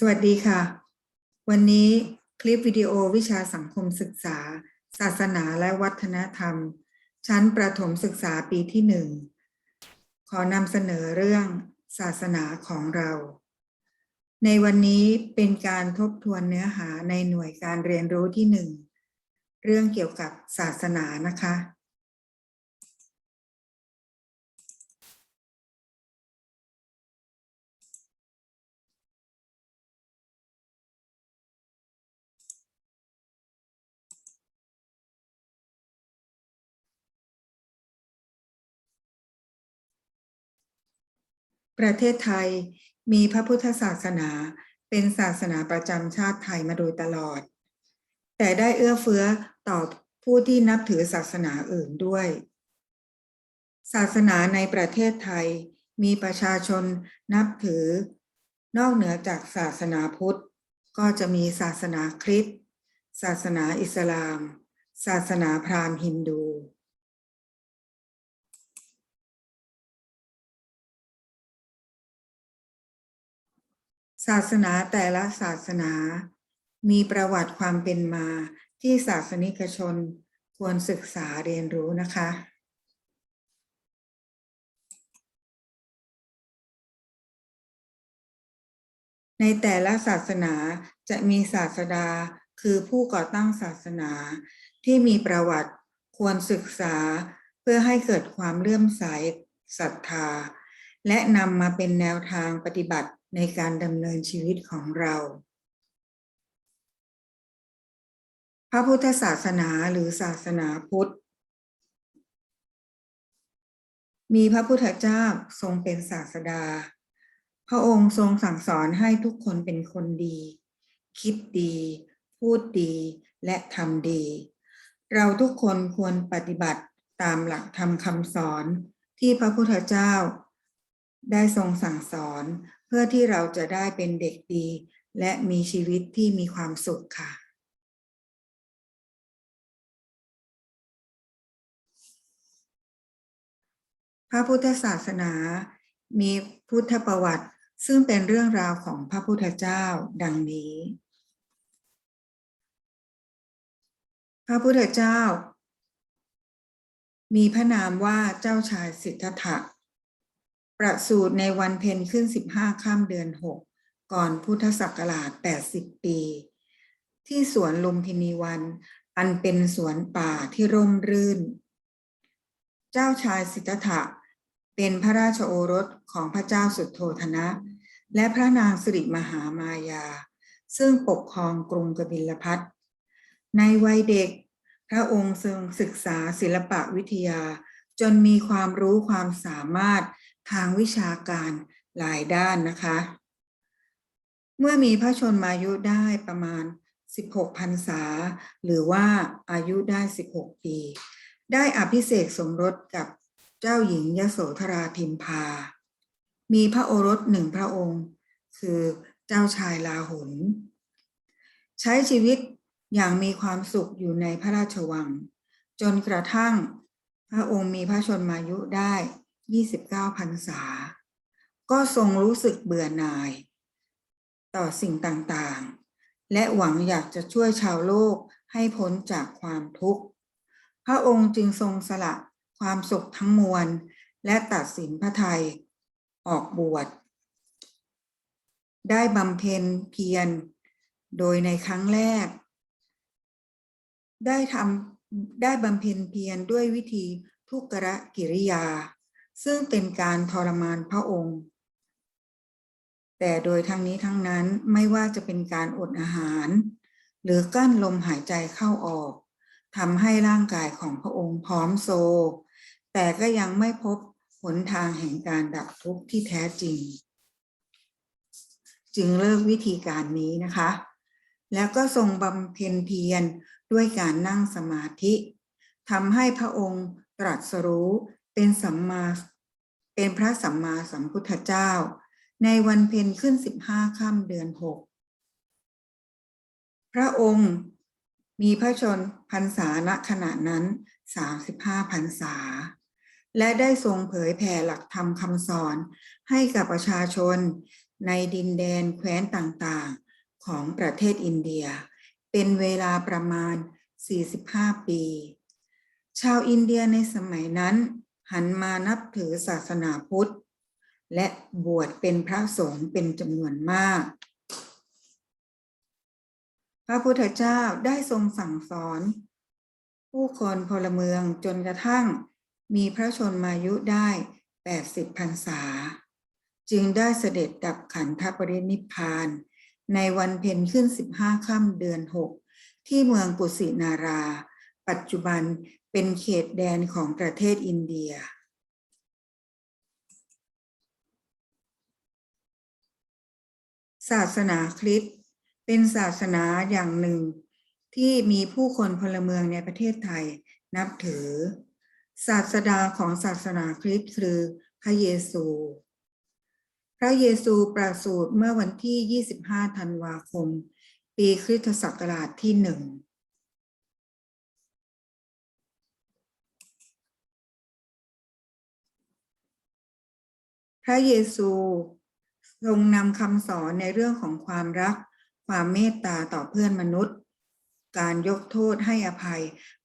สวัสดีค่ะ วันนี้คลิปวิดีโอวิชาสังคมศึกษา ศาสนาและวัฒนธรรม ชั้นประถมศึกษาปีที่หนึ่งขอนำเสนอเรื่องศาสนาของเรา ในวันนี้เป็นการทบทวนเนื้อหาในหน่วยการเรียนรู้ที่หนึ่งเรื่องเกี่ยวกับศาสนานะคะ ประเทศไทยมีพระพุทธศาสนาเป็นศาสนาประจำชาติไทยมาโดยตลอด แต่ได้เอื้อเฟื้อต่อผู้ที่นับถือศาสนาอื่นด้วย ศาสนาในประเทศไทยมีประชาชนนับถือ นอกเหนือจากศาสนาพุทธ ก็จะมีศาสนาคริสต์ศาสนาอิสลาม ศาสนาพราหมณ์ฮินดู ศาสนาแต่ละศาสนา มีประวัติความเป็นมาที่ศาสนิกชนควรศึกษาเรียนรู้นะคะ ในแต่ละศาสนาจะมีศาสดาคือผู้ก่อตั้งศาสนาที่มีประวัติควรศึกษาเพื่อให้เกิดความเลื่อมใสศรัทธา และนำมาเป็นแนวทางปฏิบัติ ในการดำเนินชีวิตของเรา พระพุทธศาสนาหรือศาสนาพุทธ มีพระพุทธเจ้าทรงเป็นศาสดา พระองค์ทรงสั่งสอนให้ทุกคนเป็นคนดี คิดดี พูดดีและทำดี เราทุกคนควรปฏิบัติตามหลักธรรมคำสอนที่พระพุทธเจ้า ได้ทรงสั่งสอน เพื่อที่เราจะได้เป็นเด็กดี และมีชีวิตที่มีความสุขค่ะ พระพุทธศาสนา มีพุทธประวัติ ซึ่งเป็นเรื่องราวของพระพุทธเจ้าดังนี้ พระพุทธเจ้า มีพระนามว่าเจ้าชายสิทธัตถะ ประสูติในวันเพ็ญขึ้น 15ข้ามเดือน 6 ก่อนพุทธศักราช 80 ปี ที่สวนลุมพินีวัน อันเป็นสวนป่าที่ร่มรื่น เจ้าชายสิทธัตถะเป็นพระราชโอรสของพระเจ้าสุโธธนะ และพระนางสิริมหามายา ซึ่งปกครองกรุงกบิลพัทในวัยเด็ก พระองค์ทรงศึกษาศิลปะวิทยา จนมีความรู้ความสามารถ ทางวิชาการหลายด้านนะคะ เมื่อมีพระชนมายุได้ประมาณ 16พรรษา หรือว่าอายุได้ 16 ปี ได้อภิเษกสมรสกับเจ้าหญิงยโสธราพิมพา มีพระโอรสหนึ่งพระองค์ คือเจ้าชายลาหุน ใช้ชีวิตอย่างมีความสุขอยู่ในพระราชวัง จนกระทั่งพระองค์มีพระชนมายุได้ 29พรรษา ก็ทรงรู้สึกเบื่อหน่าย ต่อสิ่งต่างๆ และหวังอยากจะช่วยชาวโลกให้พ้นจากความทุกข์ พระองค์จึงทรงสละความสุขทั้งมวล และตัดสินพระทัยออกบวช ได้บำเพ็ญเพียร โดยในครั้งแรก ได้ทำได้บำเพ็ญเพียรด้วยวิธีทุกรกิริยา ซึ่งเป็นการทรมานพระองค์ แต่โดยทั้งนี้ทั้งนั้นไม่ว่าจะเป็นการอดอาหาร หรือกั้นลมหายใจเข้าออกทำให้ร่างกายของพระองค์พร้อมโซ แต่ก็ยังไม่พบหนทางแห่งการดับทุกข์ที่แท้จริง จึงเลิกวิธีการนี้นะคะ แล้วก็ทรงบำเพ็ญเพียรด้วยการนั่งสมาธิทำให้พระองค์ตรัสรู้ เป็นสัมมาเป็นพระสัมมาสัมพุทธเจ้า ในวันเพ็ญขึ้นสิบห้าค่ำเดือนหกพระองค์มีพระชนพรรษาณขณะนั้นสามสิบห้าพรรษา และได้ทรงเผยแผ่หลักธรรมคำสอนให้กับประชาชนในดินแดนแคว้นต่างๆ ของประเทศอินเดีย เป็นเวลาประมาณ 45 ปี ชาวอินเดียในสมัยนั้น หันมานับถือศาสนาพุทธ และบวชเป็นพระสงฆ์เป็นจำนวนมาก พระพุทธเจ้าได้ทรงสั่งสอน ผู้คนพลเมืองจนกระทั่งมีพระชนมายุได้ 80พรรษา จึงได้เสด็จดับขันธปรินิพพาน ในวันเพ็ญขึ้น 15ค่ำเดือน 6 ที่เมืองกุสินารา ปัจจุบัน เป็นเขตแดนของประเทศอินเดีย ศาสนาคริสต์เป็นศาสนาอย่างหนึ่ง ที่มีผู้คนพลเมืองในประเทศไทยนับถือ ศาสดาของศาสนาคริสต์คือพระเยซู พระเยซูประสูติเมื่อวันที่ 25 ธันวาคม ปีคริสตศักราชที่หนึ่ง ระเยซูทรงนำคำสอนในเรื่องของความรัก ความเมตตาต่อเพื่อนมนุษย์ การยกโทษให้อภัย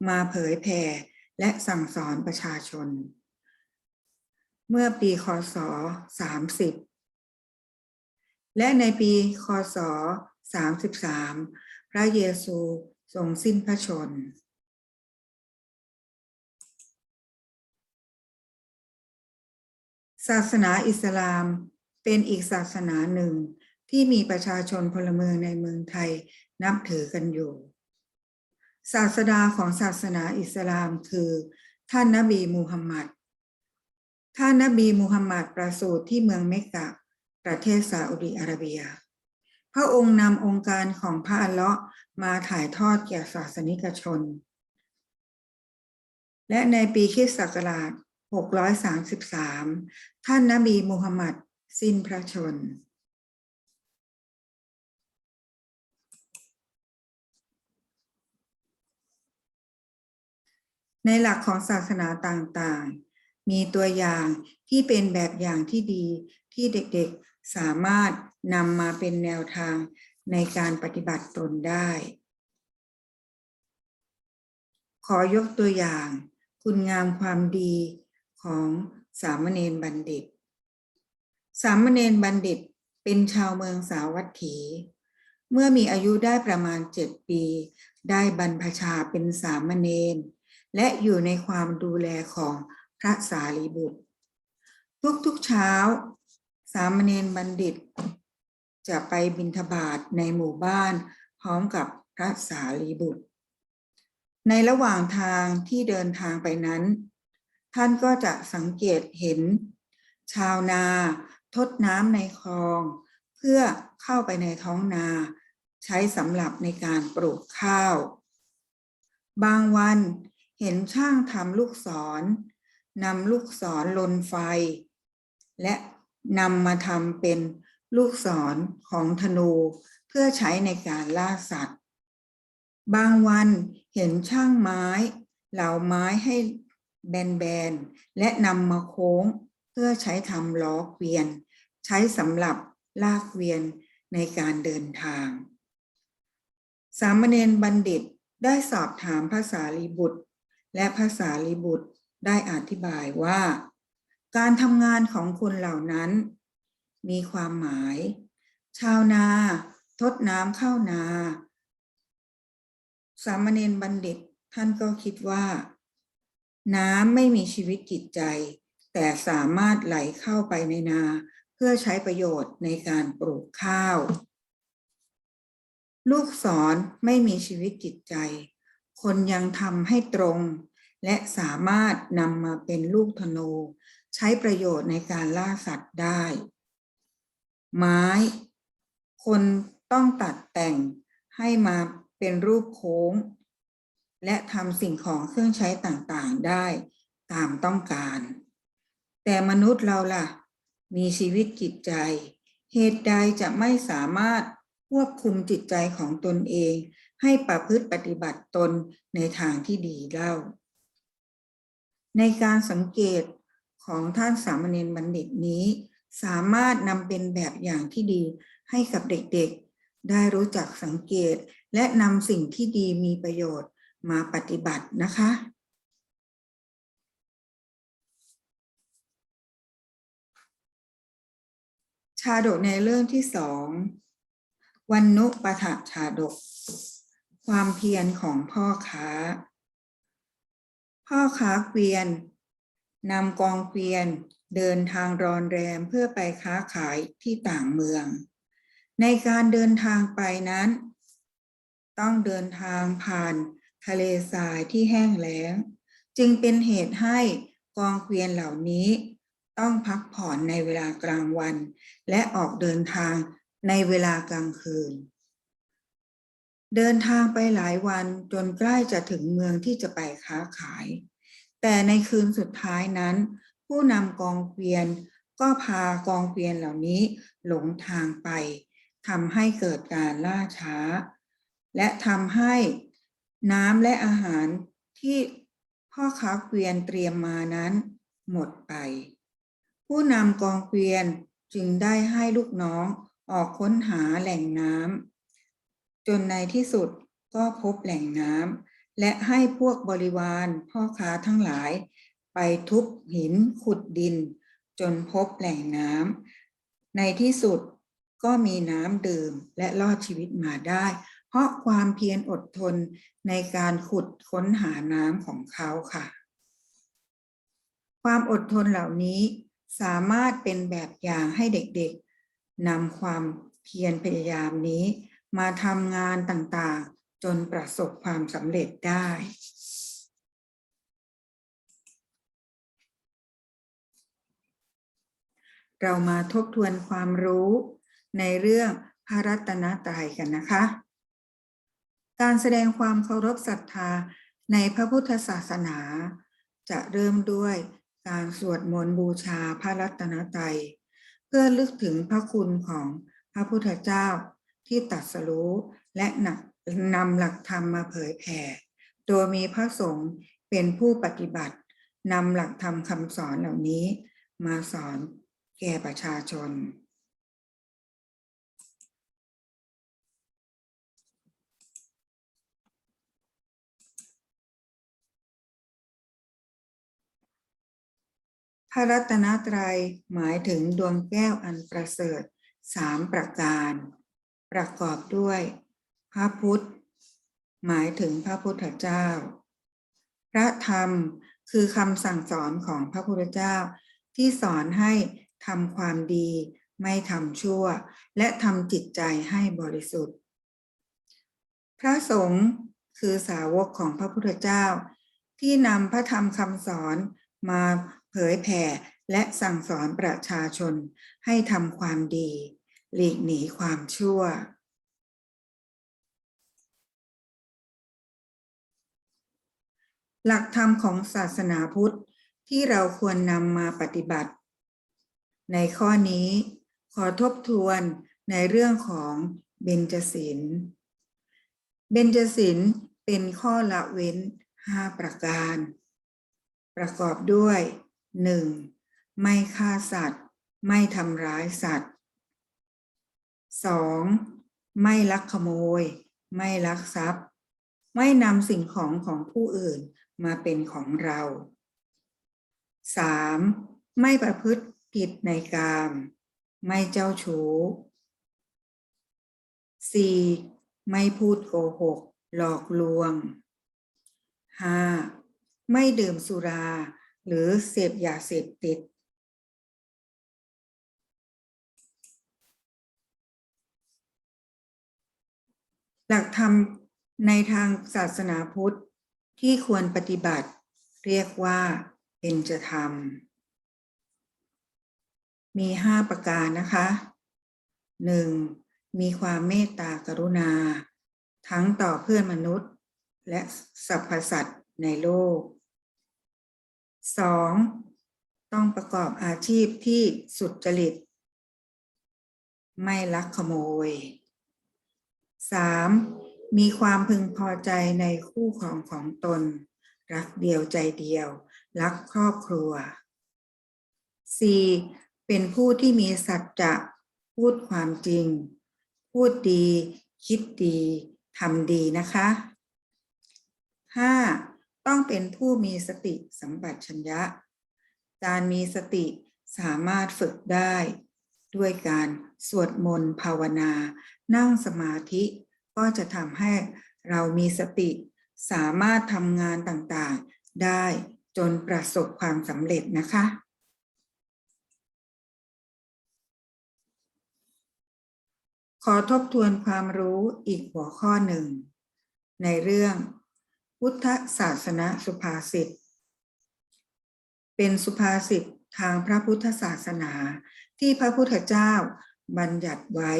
มาเผยแผ่และสั่งสอนประชาชน เมื่อปีคศ 30 และในปีคศ 33 พระเยซูทรงสิ้นพระชนม์ ศาสนาอิสลามเป็นอีกศาสนาหนึ่งที่มีประชาชนพลเมืองในเมืองไทยนับถือกันอยู่ ศาสดาของศาสนาอิสลามคือ ท่านนบีมูฮัมมัด ท่านนบีมูฮัมมัดประสูติที่เมืองเมกกะประเทศซาอุดิอาระเบีย พระองค์นำองค์การของพระอัลเลาะห์มาถ่ายทอดแก่ศาสนิกชน และในปีคริสตศักราช 633 ท่านนบีมูฮัมมัดสิ้นพระชน ในหลักของศาสนาต่างๆ มีตัวอย่างที่เป็นแบบอย่างที่ดีที่เด็กๆสามารถนำมาเป็นแนวทางในการปฏิบัติตนได้ ขอยกตัวอย่าง คุณงามความดี ของสามเณรบัณฑิต สามเณรบัณฑิตเป็นชาวเมืองสาวัตถี เมื่อมีอายุได้ประมาณเจ็ดปี ได้บรรพชาเป็นสามเณรและอยู่ในความดูแลของพระสารีบุตร ทุกๆเช้า สามเณรบัณฑิต จะไปบิณฑบาตในหมู่บ้านพร้อมกับพระสารีบุตร ในระหว่างทางที่เดินทางไปนั้น ท่านก็จะสังเกตเห็น ชาวนาทดน้ำในคลอง เพื่อเข้าไปในท้องนา ใช้สำหรับในการปลูกข้าว บางวันเห็นช่างทำลูกศรนำลูกศรลนไฟ และนำมาทำเป็นลูกศรของธนูเพื่อใช้ในการล่าสัตว์ บางวันเห็นช่างไม้ เหลาไม้ให้ แบนๆ และนำมาโค้งเพื่อใช้ทำล้อเกวียน ใช้สำหรับลากเกวียนในการเดินทาง สามเณรบัณฑิตได้สอบถามภาษาลีบุตร และภาษาลีบุตรได้อธิบายว่า การทำงานของคนเหล่านั้น มีความหมาย ชาวนาทดน้ำเข้านา สามเณรบัณฑิตท่านก็คิดว่า น้ำไม่มีชีวิตจิตใจ แต่สามารถไหลเข้าไปในนา เพื่อใช้ประโยชน์ในการปลูกข้าว ลูกศรไม่มีชีวิตจิตใจ คนยังทำให้ตรง และสามารถนำมาเป็นลูกธนู ใช้ประโยชน์ในการล่าสัตว์ได้ ไม้ คนต้องตัดแต่งให้มาเป็นรูปโค้ง และทำสิ่งของเครื่องใช้ต่างๆได้ตามต้องการ แต่มนุษย์เราล่ะ มีชีวิตจิตใจ เหตุใดจะไม่สามารถควบคุมจิตใจของตนเอง ให้ประพฤติปฏิบัติตนในทางที่ดีเล่า ในการสังเกตของท่านสามเณรบัณฑิตนี้ สามารถนำเป็นแบบอย่างที่ดีให้กับเด็กๆ ได้รู้จักสังเกตและนำสิ่งที่ดีมีประโยชน์ มาปฏิบัตินะคะ ชาดกในเรื่องที่สองวันนุปถะชาดก ความเพียรของพ่อค้า พ่อค้าเกวียนนำกองเกวียนเดินทางรอนแรมเพื่อไปค้าขายที่ต่างเมือง ในการเดินทางไปนั้น ต้องเดินทางผ่าน ทะเลทรายที่แห้งแล้ง จึงเป็นเหตุให้กองเกวียนเหล่านี้ ต้องพักผ่อนในเวลากลางวัน และออกเดินทางในเวลากลางคืน เดินทางไปหลายวันจนใกล้จะถึงเมืองที่จะไปค้าขาย แต่ในคืนสุดท้ายนั้น ผู้นำกองเกวียนก็พากองเกวียนเหล่านี้หลงทางไปทำให้เกิดการล่าช้า และทำให้ น้ำและอาหารที่พ่อค้าเกวียนเตรียมมานั้นหมดไป ผู้นำกองเกวียนจึงได้ให้ลูกน้องออกค้นหาแหล่งน้ำจนในที่สุดก็พบแหล่งน้ำและให้พวกบริวารพ่อค้าทั้งหลาย ไปทุบหินขุดดิน จนพบแหล่งน้ำในที่สุดก็มีน้ำดื่มและรอดชีวิตมาได้ เพราะความเพียรอดทนในการขุดค้นหาน้ำของเขาค่ะ ความอดทนเหล่านี้สามารถเป็นแบบอย่างให้เด็กๆนำความเพียรพยายามนี้มาทำงานต่างๆ จนประสบความสำเร็จได้ เรามาทบทวนความรู้ในเรื่องพระรัตนตรัยกันนะคะ การแสดงความเคารพศรัทธาในพระพุทธศาสนา จะเริ่มด้วยการสวดมนต์บูชาพระรัตนตรัย เพื่อลึกถึงพระคุณของพระพุทธเจ้าที่ตรัสรู้และนำหลักธรรมมาเผยแผ่ โดยมีพระสงฆ์เป็นผู้ปฏิบัตินำหลักธรรมคำสอนเหล่านี้ มาสอนแก่ประชาชน พระรัตนตรัยหมายถึงดวงแก้วอันประเสริฐสามประการ ประกอบด้วย พระพุทธ หมายถึงพระพุทธเจ้า พระธรรมคือคำสั่งสอนของพระพุทธเจ้า ที่สอนให้ทำความดี ไม่ทำชั่ว และทำจิตใจให้บริสุทธิ์ พระสงฆ์คือสาวกของพระพุทธเจ้า ที่นำพระธรรมคำสอนมา เผยแผ่และสั่งสอนประชาชนให้ทำความดี หลีกหนีความชั่ว หลักธรรมของศาสนาพุทธที่เราควรนำมาปฏิบัติ ในข้อนี้ขอทบทวนในเรื่องของเบญจศีล เบญจศีลเป็นข้อละเว้นห้าประการ ประกอบด้วย หนึ่งไม่ฆ่าสัตว์ ไม่ทำร้ายสัตว์สองไม่ลักขโมย ไม่ลักทรัพย์ ไม่นำสิ่งของของผู้อื่นมาเป็นของเราสามไม่ประพฤติผิดในกาม ไม่เจ้าชู้สี่ไม่พูดโกหก หลอกลวงห้าไม่ดื่มสุรา หรือเสพยาเสพติด หลักธรรมในทางศาสนาพุทธที่ควรปฏิบัติเรียกว่าเป็นจะธรรม มีห้าประการนะคะหนึ่งมีความเมตตากรุณา ทั้งต่อเพื่อนมนุษย์ และสรรพสัตว์ในโลก สองต้องประกอบอาชีพที่สุจริต ไม่ลักขโมยสามมีความพึงพอใจในคู่ของของตน รักเดียวใจเดียว รักครอบครัว 4. เป็นผู้ที่มีสัจจะพูดความจริง พูดดี คิดดี ทำดีนะคะ 5. ต้องเป็นผู้มีสติสัมปชัญญะ การมีสติสามารถฝึกได้ ด้วยการสวดมนต์ภาวนา นั่งสมาธิก็จะทำให้เรามีสติ สามารถทำงานต่างๆ ได้จนประสบความสำเร็จนะคะ ขอทบทวนความรู้อีกหัวข้อหนึ่ง ในเรื่อง พุทธศาสนาสุภาษิต เป็นสุภาษิตทางพระพุทธศาสนาที่พระพุทธเจ้าบัญญัติไว้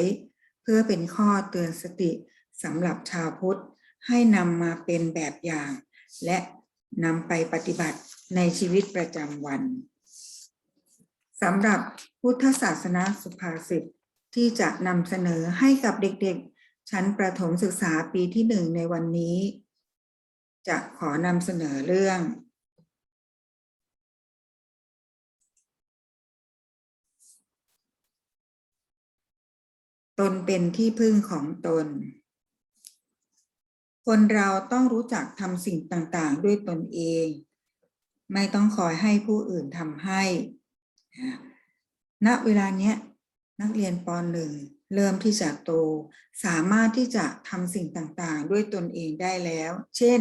เพื่อเป็นข้อเตือนสติสำหรับชาวพุทธให้นำมาเป็นแบบอย่าง และนำไปปฏิบัติในชีวิตประจำวันสำหรับพุทธศาสนาสุภาษิตที่จะนำเสนอให้กับเด็กๆ ชั้นประถมศึกษาปีที่หนึ่งในวันนี้ จะขอนำเสนอเรื่อง ตนเป็นที่พึ่งของตน คนเราต้องรู้จักทำสิ่งต่างๆ ด้วยตนเอง ไม่ต้องคอยให้ผู้อื่นทำให้ ณ เวลาเนี้ยนักเรียนป .1 เริ่มที่จะโต สามารถที่จะทำสิ่งต่างๆ ด้วยตนเองได้แล้ว เช่น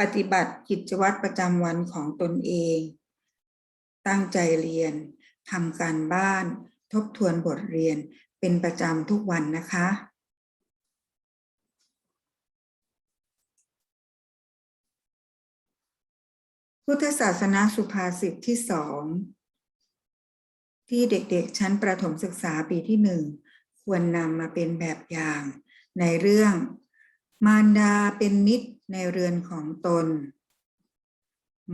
ปฏิบัติกิจวัตรประจำวันของตนเอง ตั้งใจเรียนทำการบ้าน ทบทวนบทเรียนเป็นประจำทุกวันนะคะ พุทธศาสนาสุภาษิตที่สองที่เด็กๆ ชั้นประถมศึกษาปีที่หนึ่งควรนำมาเป็นแบบอย่าง ในเรื่อง มารดาเป็นมิตร ในเรือนของตน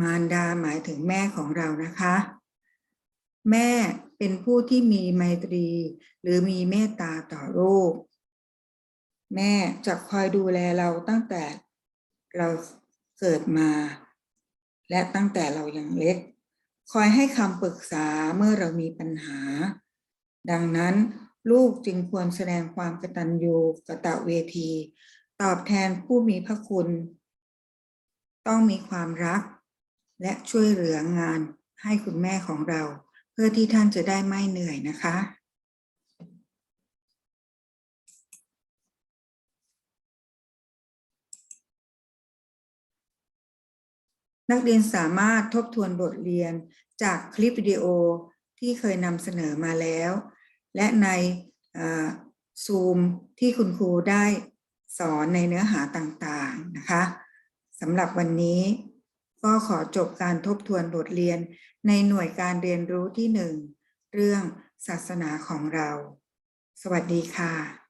มารดาหมายถึงแม่ของเรานะคะ แม่เป็นผู้ที่มีไมตรี หรือมีเมตตาต่อลูกแม่จะคอยดูแลเราตั้งแต่เราเกิดมา และตั้งแต่เรายังเล็ก คอยให้คำปรึกษาเมื่อเรามีปัญหา ดังนั้นลูกจึงควรแสดงความกตัญญูกตเวที ตอบแทนผู้มีพระคุณ ต้องมีความรัก และช่วยเหลืองานให้คุณแม่ของเรา เพื่อที่ท่านจะได้ไม่เหนื่อยนะคะ นักเรียนสามารถทบทวนบทเรียนจากคลิปวิดีโอที่เคยนำเสนอมาแล้ว และในซูมที่คุณครูได้ สอนในเนื้อหาต่างๆนะคะสำหรับวันนี้ก็ขอจบการทบทวนบทเรียนในหน่วยการเรียนรู้ที่หนึ่งเรื่องศาสนาของเรา สวัสดีค่ะ